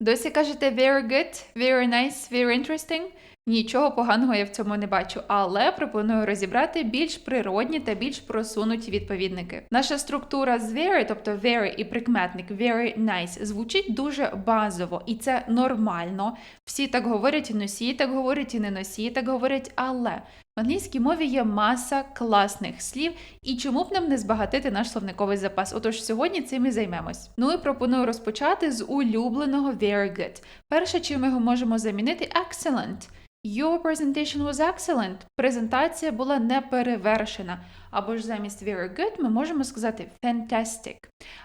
Досі кажете very good, very nice, very interesting? Нічого поганого я в цьому не бачу, але пропоную розібрати більш природні та більш просунуті відповідники. Наша структура з very, тобто very і прикметник very nice, звучить дуже базово, і це нормально. Всі так говорять, і носії так говорять, і не носії так говорять, але в англійській мові є маса класних слів, і чому б нам не збагатити наш словниковий запас? Отож, сьогодні цим і займемось. Ну і пропоную розпочати з улюбленого very good. Перше, чим ми його можемо замінити, excellent. Your presentation was excellent. Презентація була неперевершена. Або ж замість very good ми можемо сказати fantastic.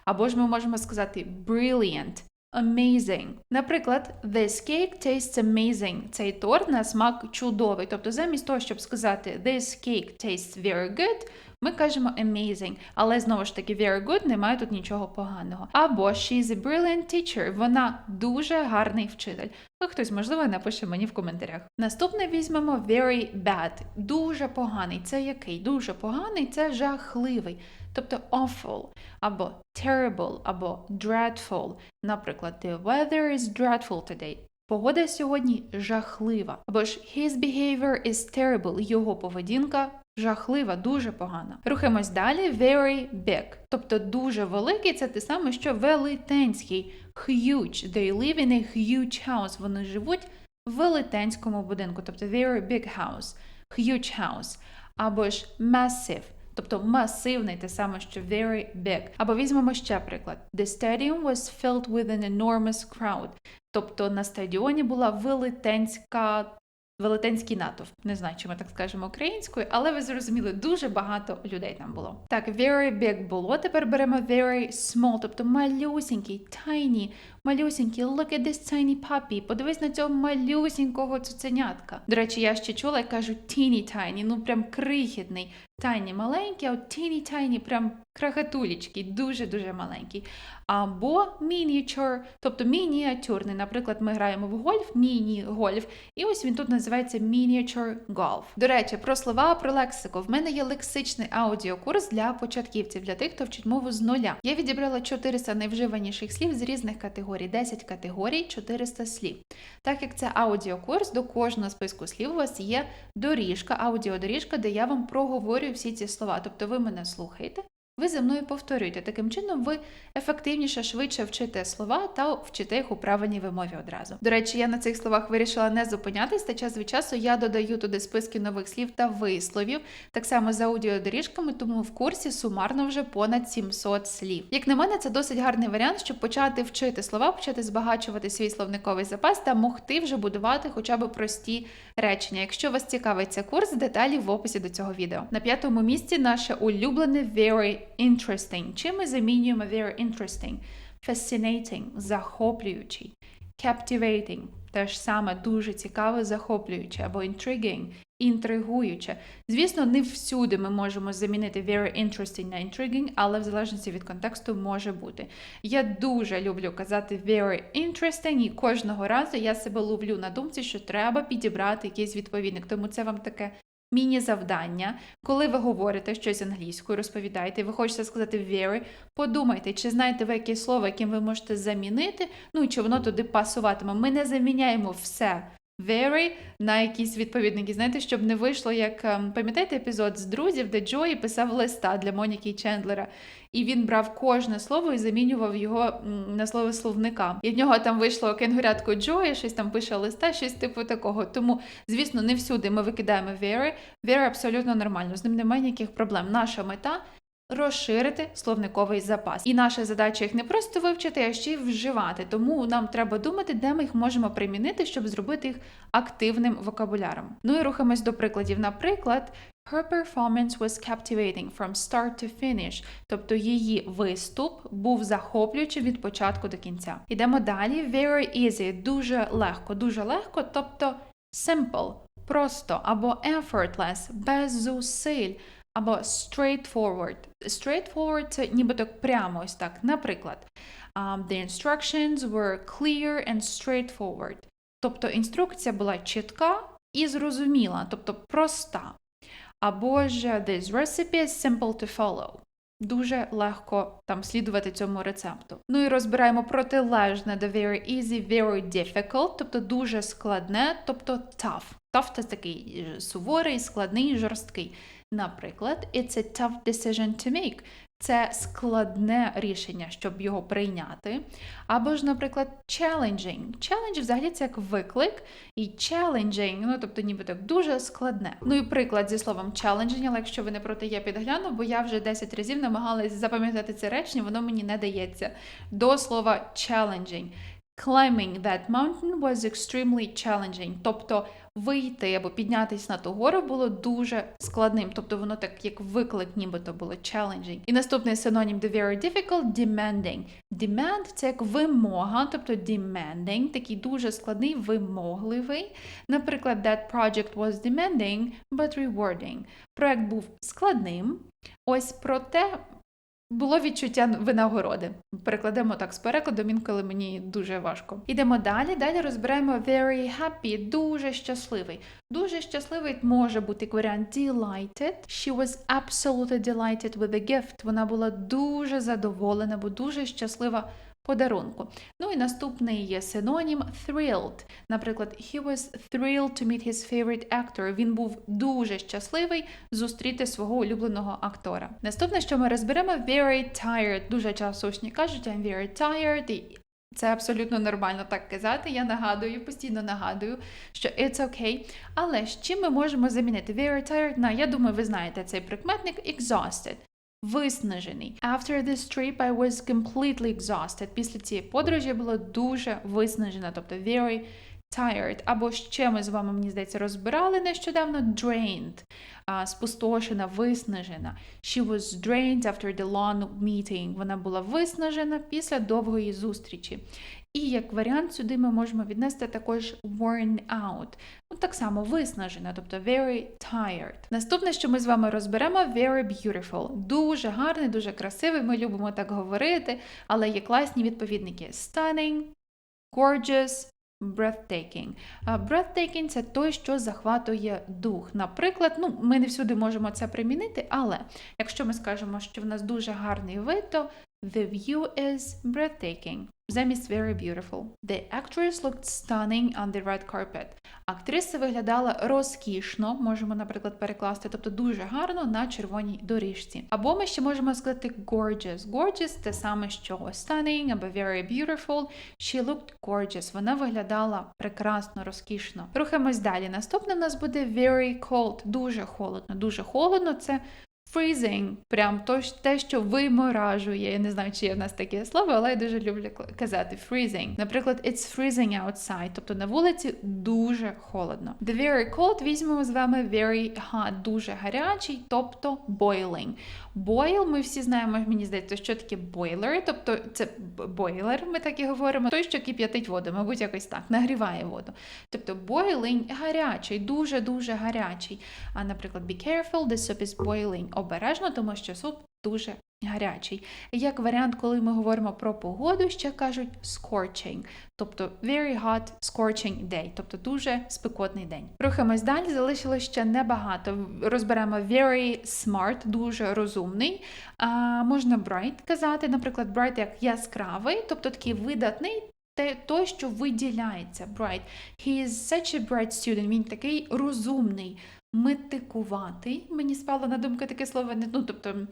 Або ж ми можемо сказати brilliant. Amazing. Наприклад, this cake tastes amazing. Цей торт на смак чудовий. Тобто, замість того, щоб сказати this cake tastes very good, ми кажемо amazing. Але знову ж таки, very good немає тут нічого поганого. Або she's a brilliant teacher. Вона дуже гарний вчитель. Хтось, можливо, напише мені в коментарях. Наступне візьмемо very bad. Дуже поганий. Це який? Дуже поганий це жахливий. Тобто awful, або terrible, або dreadful. Наприклад, the weather is dreadful today. Погода сьогодні жахлива. Або ж his behavior is terrible. Його поведінка жахлива, дуже погана. Рухаємось далі. Very big. Тобто дуже великий це те саме, що велетенський. Huge. They live in a huge house. Вони живуть в велетенському будинку. Тобто very big house. Huge house. Або ж massive. Тобто масивний, те саме, що very big. Або візьмемо ще приклад. The stadium was filled with an enormous crowd. Тобто на стадіоні була велетенська. Велетенський натовп. Не знаю, чи ми так скажемо українською, але ви зрозуміли, дуже багато людей там було. Так, very big було. Тепер беремо very small, тобто малюсінький, tiny, малюсінький. Look at this tiny puppy. Подивись на цього малюсінького цуценятка. До речі, я ще чула, як кажуть teeny tiny, ну прям крихітний. Tiny маленький, а от teeny tiny прям крахатулічки, дуже-дуже маленький. Або miniature, тобто мініатюрний. Наприклад, ми граємо в гольф, міні-гольф, і ось він тут називається miniature golf. До речі, про слова, про лексику. В мене є лексичний аудіокурс для початківців, для тих, хто вчить мову з нуля. Я відібрала 400 найвживаніших слів з різних категорій, 10 категорій, 400 слів. Так як це аудіокурс, до кожного списку слів у вас є доріжка, аудіодоріжка, де я вам всі ці слова. Тобто ви мене слухаєте. Ви за мною повторюєте. Таким чином, ви ефективніше, швидше вчите слова та вчите їх у правильній вимові одразу. До речі, я на цих словах вирішила не зупинятись, та час від часу я додаю туди списки нових слів та висловів, так само з аудіодоріжками, тому в курсі сумарно вже понад 700 слів. Як на мене, це досить гарний варіант, щоб почати вчити слова, почати збагачувати свій словниковий запас та могти вже будувати хоча б прості речення. Якщо вас цікавить цей курс, деталі в описі до цього відео. На п'ятому місці наше улюблене very interesting. Чим ми замінюємо very interesting? Fascinating, захоплюючий, captivating, теж саме дуже цікаве, захоплююче, або intriguing, інтригуюче. Звісно, не всюди ми можемо замінити very interesting на intriguing, але в залежності від контексту може бути. Я дуже люблю казати very interesting, і кожного разу я себе ловлю на думці, що треба підібрати якийсь відповідник. Тому це вам таке міні-завдання. Коли ви говорите щось англійською, розповідаєте, ви хочете сказати very, подумайте, чи знаєте ви якесь слово, яким ви можете замінити, ну чи воно туди пасуватиме. Ми не заміняємо все. Very на якісь відповідники. Знаєте, щоб не вийшло, як ем, пам'ятаєте епізод з друзів, де Джої писав листа для Моніки і Чендлера, і він брав кожне слово і замінював його на слово словника. І в нього там вийшло кенгурятко Джої, щось там пише листа, щось типу такого. Тому, звісно, не всюди ми викидаємо very. Very абсолютно нормально, з ним немає ніяких проблем. Наша мета. Розширити словниковий запас. І наша задача їх не просто вивчити, а ще й вживати. Тому нам треба думати, де ми їх можемо примінити, щоб зробити їх активним вокабуляром. Ну і рухаємось до прикладів. Наприклад, Her performance was captivating from start to finish, тобто її виступ був захоплюючим від початку до кінця. Ідемо далі. Very easy, дуже легко, дуже легко, тобто simple, просто або effortless, без зусиль. Або straightforward. Straightforward – це нібито прямо ось так. Наприклад, um, the instructions were clear and straightforward. Тобто інструкція була чітка і зрозуміла, тобто проста. Або ж this recipe is simple to follow. Дуже легко там слідувати цьому рецепту. Ну і розбираємо протилежне до very easy, very difficult, тобто дуже складне, тобто tough. Tough – це такий е, суворий, складний, жорсткий. Наприклад, it's a tough decision to make. Це складне рішення, щоб його прийняти. Або ж, наприклад, challenging. Challenge взагалі це як виклик, і challenging, ну тобто ніби так дуже складне. Ну і приклад зі словом challenging, але якщо ви не проти, я підгляну, бо я вже 10 разів намагалась запам'ятати це речення, воно мені не дається. До слова challenging. Climbing that mountain was extremely challenging. Тобто вийти або піднятися на ту гору було дуже складним. Тобто воно так як виклик, нібито було challenging. І наступний синонім до very difficult demanding. Demand – це як вимога, тобто demanding, такий дуже складний, вимогливий. Наприклад, that project was demanding, but rewarding. Проект був складним. Ось проте було відчуття винагороди. Перекладемо так з перекладом, інколи мені дуже важко. Ідемо далі. Далі розбираємо very happy, дуже щасливий. Дуже щасливий може бути варіант delighted. She was absolutely delighted with the gift. Вона була дуже задоволена, бо дуже щаслива подарунку. Ну і наступний є синонім thrilled. Наприклад, he was thrilled to meet his favorite actor. Він був дуже щасливий зустріти свого улюбленого актора. Наступне, що ми розберемо, very tired. Дуже часто учні кажуть, I'm very tired. І це абсолютно нормально так казати. Я нагадую, постійно нагадую, що it's okay. Але з чим ми можемо замінити very tired на, я думаю, ви знаєте цей прикметник exhausted. Виснажений. After this trip I was completely exhausted. Після цієї подорожі я була дуже виснажена, тобто very tired. Або ще ми з вами, мені здається, розбирали нещодавно drained, а, спустошена, виснажена. She was drained after the long meeting. Вона була виснажена після довгої зустрічі. І як варіант сюди ми можемо віднести також worn out. Ну, так само виснажена, тобто very tired. Наступне, що ми з вами розберемо, very beautiful. Дуже гарний, дуже красивий. Ми любимо так говорити, але є класні відповідники: stunning, gorgeous, breathtaking. Breathtaking – це той, що захватує дух. Наприклад, ну, ми не всюди можемо це примінити, але якщо ми скажемо, що в нас дуже гарний вид, то the view is breathtaking. Замість very beautiful. The actress looked stunning on the red carpet. Актриса виглядала розкішно, можемо, наприклад, перекласти, тобто дуже гарно на червоній доріжці. Або ми ще можемо сказати gorgeous. Gorgeous – те саме, що stunning або very beautiful. She looked gorgeous. Вона виглядала прекрасно, розкішно. Рухаємось далі. Наступне в нас буде very cold. Дуже холодно. Дуже холодно це freezing, прям то, те, що виморажує. Я не знаю, чи є в нас таке слово, але я дуже люблю казати freezing. Наприклад, it's freezing outside, тобто на вулиці дуже холодно. The very cold візьмемо з вами very hot, дуже гарячий, тобто boiling. Boil, ми всі знаємо, мені здається, що таке boiler, тобто це бойлер, ми так і говоримо, той, що кип'ятить воду, мабуть, якось так, нагріває воду. Тобто boiling гарячий, дуже-дуже гарячий. А, наприклад, be careful, the soup is boiling. Обережно, тому що суп дуже гарячий. Як варіант, коли ми говоримо про погоду, ще кажуть scorching, тобто very hot scorching day, тобто дуже спекотний день. Рухаємось далі, залишилось ще небагато. Розберемо very smart, дуже розумний. А, можна bright казати, наприклад, bright як яскравий, тобто такий видатний. Те, той, що виділяється, bright. He is such a bright student. Він такий розумний, метикуватий. Мені спало на думку таке слово, ну, тобто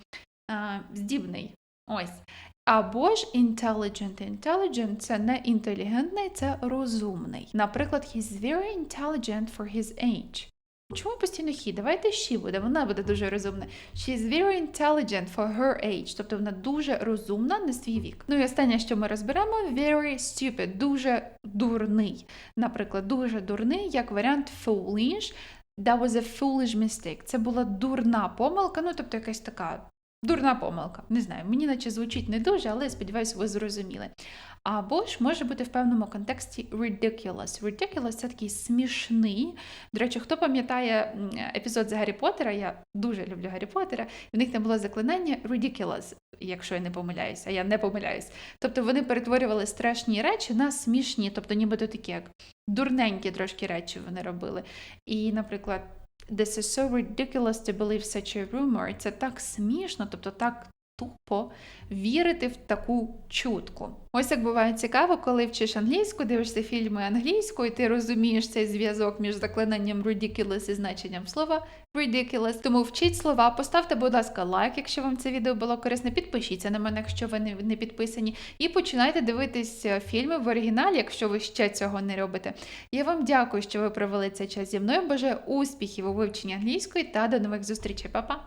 здібний. Ось. Або ж intelligent. Intelligent – це не інтелігентний, це розумний. Наприклад, he's very intelligent for his age. Чому постійно he? Давайте she буде, вона буде дуже розумна. She is very intelligent for her age, тобто вона дуже розумна на свій вік. Ну і останнє, що ми розберемо, very stupid, дуже дурний. Наприклад, дуже дурний, як варіант foolish. That was a foolish mistake. Це була дурна помилка, ну тобто якась така дурна помилка. Не знаю, мені наче звучить не дуже, але сподіваюся, ви зрозуміли. Або ж може бути в певному контексті ridiculous. Ridiculous – це такий смішний. До речі, хто пам'ятає епізод з Гаррі Поттера, я дуже люблю Гаррі Поттера, в них там було заклинання ridiculous, якщо я не помиляюся, а я не помиляюсь. Тобто вони перетворювали страшні речі на смішні, тобто нібито такі як дурненькі трошки речі вони робили. І, наприклад, This is so ridiculous to believe such a rumor. Це так смішно, тобто так тупо вірити в таку чутку. Ось як буває цікаво, коли вчиш англійську, дивишся фільми англійською, ти розумієш цей зв'язок між заклинанням ridiculous і значенням слова ridiculous. Тому вчіть слова, поставте, будь ласка, лайк, якщо вам це відео було корисне. Підпишіться на мене, якщо ви не, не підписані, і починайте дивитись е, фільми в оригіналі, якщо ви ще цього не робите. Я вам дякую, що ви провели цей час зі мною. Бажаю успіхів у вивченні англійської та до нових зустрічей. Па-па!